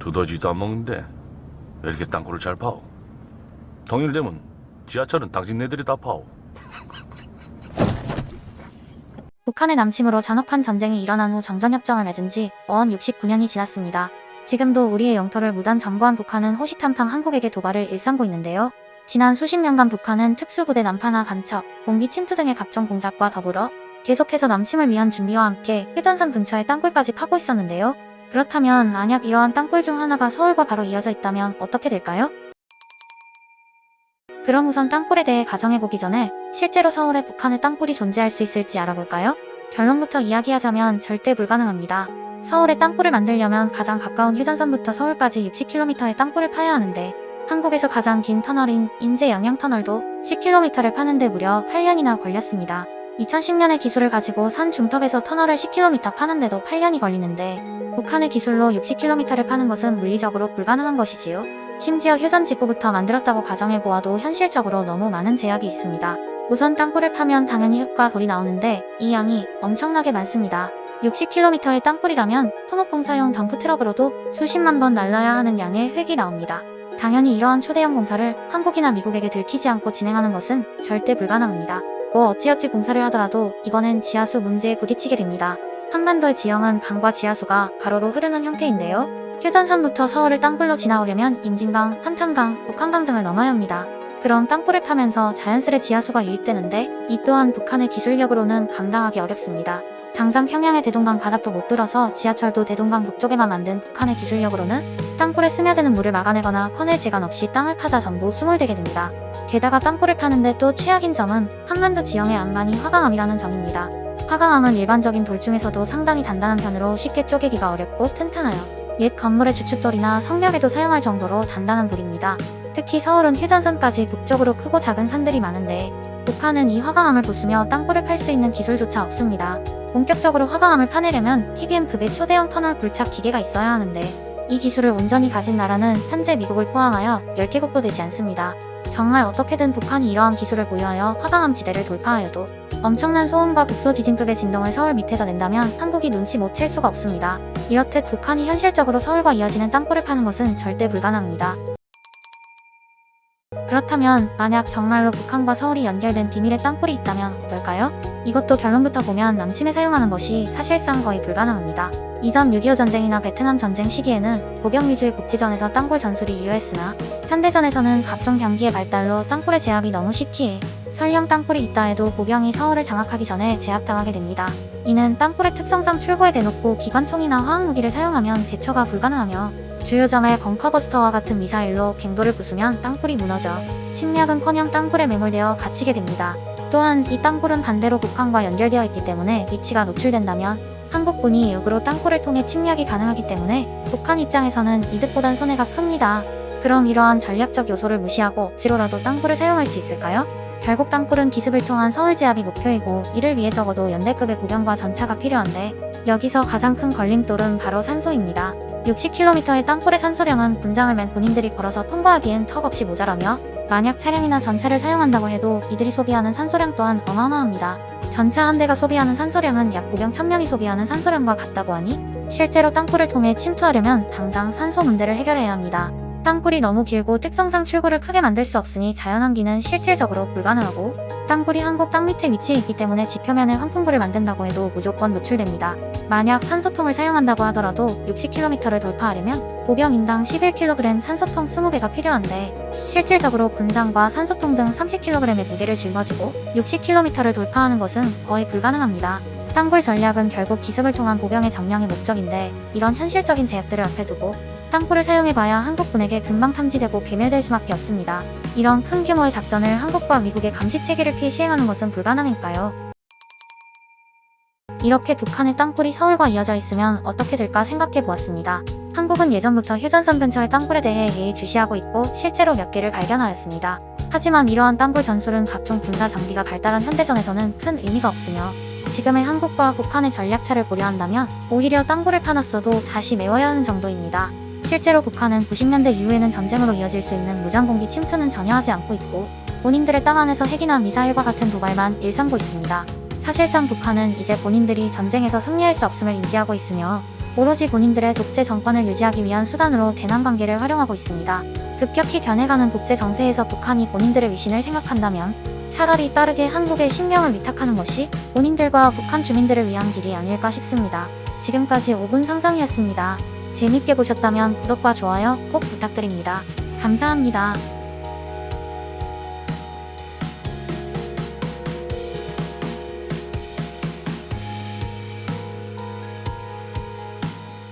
두더지도 안 먹는데 왜 이렇게 땅굴을 잘 파오? 통일 되면 지하철은 당신네들이 다 파오. 북한의 남침으로 잔혹한 전쟁이 일어난 후 정전협정을 맺은 지 어언 69년이 지났습니다. 지금도 우리의 영토를 무단 점거한 북한은 호시탐탐 한국에게 도발을 일삼고 있는데요. 지난 수십 년간 북한은 특수부대 난파나 간첩, 공비 침투 등의 각종 공작과 더불어 계속해서 남침을 위한 준비와 함께 휴전선 근처의 땅굴까지 파고 있었는데요. 그렇다면 만약 이러한 땅굴 중 하나가 서울과 바로 이어져 있다면 어떻게 될까요? 그럼 우선 땅굴에 대해 가정해보기 전에 실제로 서울에 북한의 땅굴이 존재할 수 있을지 알아볼까요? 결론부터 이야기하자면 절대 불가능합니다. 서울에 땅굴을 만들려면 가장 가까운 휴전선부터 서울까지 60km의 땅굴을 파야 하는데 한국에서 가장 긴 터널인 인제 양양 터널도 10km를 파는데 무려 8년이나 걸렸습니다. 2010년의 기술을 가지고 산 중턱에서 터널을 10km 파는데도 8년이 걸리는데 북한의 기술로 60km를 파는 것은 물리적으로 불가능한 것이지요. 심지어 휴전 직후부터 만들었다고 가정해보아도 현실적으로 너무 많은 제약이 있습니다. 우선 땅굴을 파면 당연히 흙과 돌이 나오는데 이 양이 엄청나게 많습니다. 60km의 땅굴이라면 토목공사용 덤프트럭으로도 수십만 번 날라야 하는 양의 흙이 나옵니다. 당연히 이러한 초대형 공사를 한국이나 미국에게 들키지 않고 진행하는 것은 절대 불가능합니다. 뭐 어찌어찌 공사를 하더라도 이번엔 지하수 문제에 부딪히게 됩니다. 한반도의 지형은 강과 지하수가 가로로 흐르는 형태인데요. 휴전선부터 서울을 땅굴로 지나오려면 임진강, 한탄강, 북한강 등을 넘어야 합니다. 그럼 땅굴을 파면서 자연스레 지하수가 유입되는데 이 또한 북한의 기술력으로는 감당하기 어렵습니다. 당장 평양의 대동강 바닥도 못 뚫어서 지하철도 대동강 북쪽에만 만든 북한의 기술력으로는 땅굴에 스며드는 물을 막아내거나 퍼낼 재간 없이 땅을 파다 전부 수몰되게 됩니다. 게다가 땅굴을 파는데 또 최악인 점은 한반도 지형의 안반이 화강암이라는 점입니다. 화강암은 일반적인 돌 중에서도 상당히 단단한 편으로 쉽게 쪼개기가 어렵고 튼튼해요. 옛 건물의 주춧돌이나 성벽에도 사용할 정도로 단단한 돌입니다. 특히 서울은 휴전선까지 북쪽으로 크고 작은 산들이 많은데 북한은 이 화강암을 부수며 땅굴을 팔 수 있는 기술조차 없습니다. 본격적으로 화강암을 파내려면 TBM급의 초대형 터널 불착 기계가 있어야 하는데 이 기술을 온전히 가진 나라는 현재 미국을 포함하여 10개국도 되지 않습니다. 정말 어떻게든 북한이 이러한 기술을 보유하여 화강암 지대를 돌파하여도 엄청난 소음과 국소 지진급의 진동을 서울 밑에서 낸다면 한국이 눈치 못 챌 수가 없습니다. 이렇듯 북한이 현실적으로 서울과 이어지는 땅굴을 파는 것은 절대 불가능합니다. 그렇다면 만약 정말로 북한과 서울이 연결된 비밀의 땅굴이 있다면 어떨까요? 이것도 결론부터 보면 남침에 사용하는 것이 사실상 거의 불가능합니다. 이전 6.25 전쟁이나 베트남 전쟁 시기에는 보병 위주의 국지전에서 땅굴 전술이 유효했으나 현대전에서는 각종 병기의 발달로 땅굴의 제압이 너무 쉽기에 설령 땅굴이 있다 해도 보병이 서울을 장악하기 전에 제압당하게 됩니다. 이는 땅굴의 특성상 출구에 대놓고 기관총이나 화학무기를 사용하면 대처가 불가능하며 주요 점에 벙커버스터와 같은 미사일로 갱도를 부수면 땅굴이 무너져 침략은커녕 땅굴에 매몰되어 갇히게 됩니다. 또한 이 땅굴은 반대로 북한과 연결되어 있기 때문에 위치가 노출된다면 한국군이 역으로 땅굴을 통해 침략이 가능하기 때문에 북한 입장에서는 이득보단 손해가 큽니다. 그럼 이러한 전략적 요소를 무시하고 억지로라도 땅굴을 사용할 수 있을까요? 결국 땅굴은 기습을 통한 서울 제압이 목표이고 이를 위해 적어도 연대급의 보병과 전차가 필요한데 여기서 가장 큰 걸림돌은 바로 산소입니다. 60km의 땅굴의 산소량은 분장을 맨 군인들이 걸어서 통과하기엔 턱없이 모자라며 만약 차량이나 전차를 사용한다고 해도 이들이 소비하는 산소량 또한 어마어마합니다. 전차 한 대가 소비하는 산소량은 약 보병 1000명이 소비하는 산소량과 같다고 하니 실제로 땅굴을 통해 침투하려면 당장 산소 문제를 해결해야 합니다. 땅굴이 너무 길고 특성상 출구를 크게 만들 수 없으니 자연환기는 실질적으로 불가능하고 땅굴이 한국 땅 밑에 위치해 있기 때문에 지표면에 환풍구를 만든다고 해도 무조건 노출됩니다. 만약 산소통을 사용한다고 하더라도 60km를 돌파하려면 보병 인당 11kg 산소통 20개가 필요한데 실질적으로 군장과 산소통 등 30kg의 무게를 짊어지고 60km를 돌파하는 것은 거의 불가능합니다. 땅굴 전략은 결국 기습을 통한 보병의 점령의 목적인데 이런 현실적인 제약들을 앞에 두고 땅굴을 사용해봐야 한국군에게 금방 탐지되고 괴멸될 수밖에 없습니다. 이런 큰 규모의 작전을 한국과 미국의 감시체계를 피해 시행하는 것은 불가능할까요? 이렇게 북한의 땅굴이 서울과 이어져 있으면 어떻게 될까 생각해 보았습니다. 한국은 예전부터 휴전선 근처의 땅굴에 대해 예의주시하고 있고 실제로 몇 개를 발견하였습니다. 하지만 이러한 땅굴 전술은 각종 군사 장비가 발달한 현대전에서는 큰 의미가 없으며 지금의 한국과 북한의 전략차를 고려한다면 오히려 땅굴을 파놨어도 다시 메워야 하는 정도입니다. 실제로 북한은 90년대 이후에는 전쟁으로 이어질 수 있는 무장공기 침투는 전혀 하지 않고 있고 본인들의 땅 안에서 핵이나 미사일과 같은 도발만 일삼고 있습니다. 사실상 북한은 이제 본인들이 전쟁에서 승리할 수 없음을 인지하고 있으며 오로지 본인들의 독재 정권을 유지하기 위한 수단으로 대남 관계를 활용하고 있습니다. 급격히 변해가는 국제 정세에서 북한이 본인들의 위신을 생각한다면 차라리 빠르게 한국의 신경을 위탁하는 것이 본인들과 북한 주민들을 위한 길이 아닐까 싶습니다. 지금까지 5분 상상이었습니다. 재밌게 보셨다면 구독과 좋아요 꼭 부탁드립니다. 감사합니다.